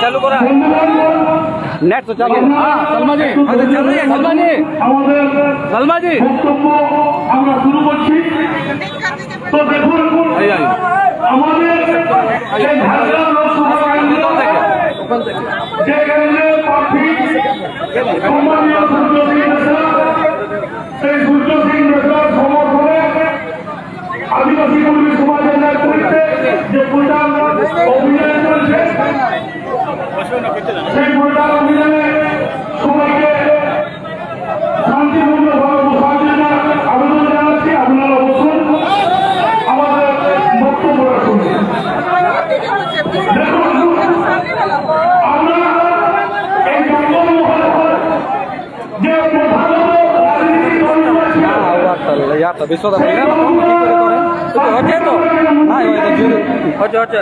চালু করা নেট তো চালু সালমাজি আমরা শুরু করছি তো দেখুন আমাদের সেই পরিবার অভিযানে সবাইকে শান্তিপূর্ণভাবে সহযোগিতার আবেদন জানাচ্ছি। আপনারা অবশ্যই আমাদের বক্তব্য রাখুন। আমরা বিশ্ব হচ্ছে তো। হচ্ছে হচ্ছে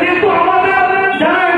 কিন্তু আমাদের যারা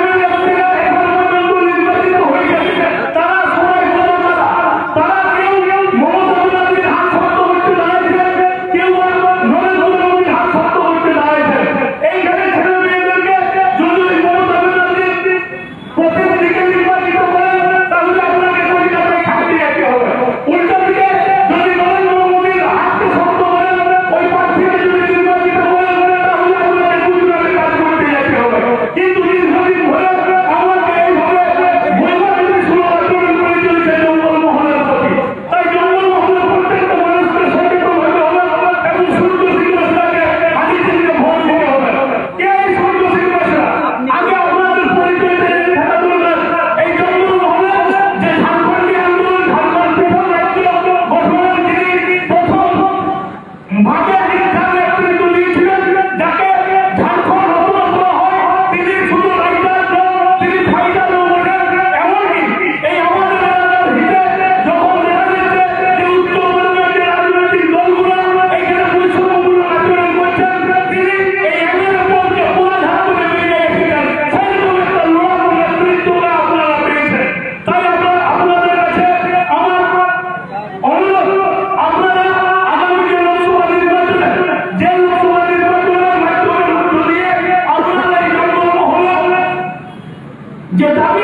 যে দাবি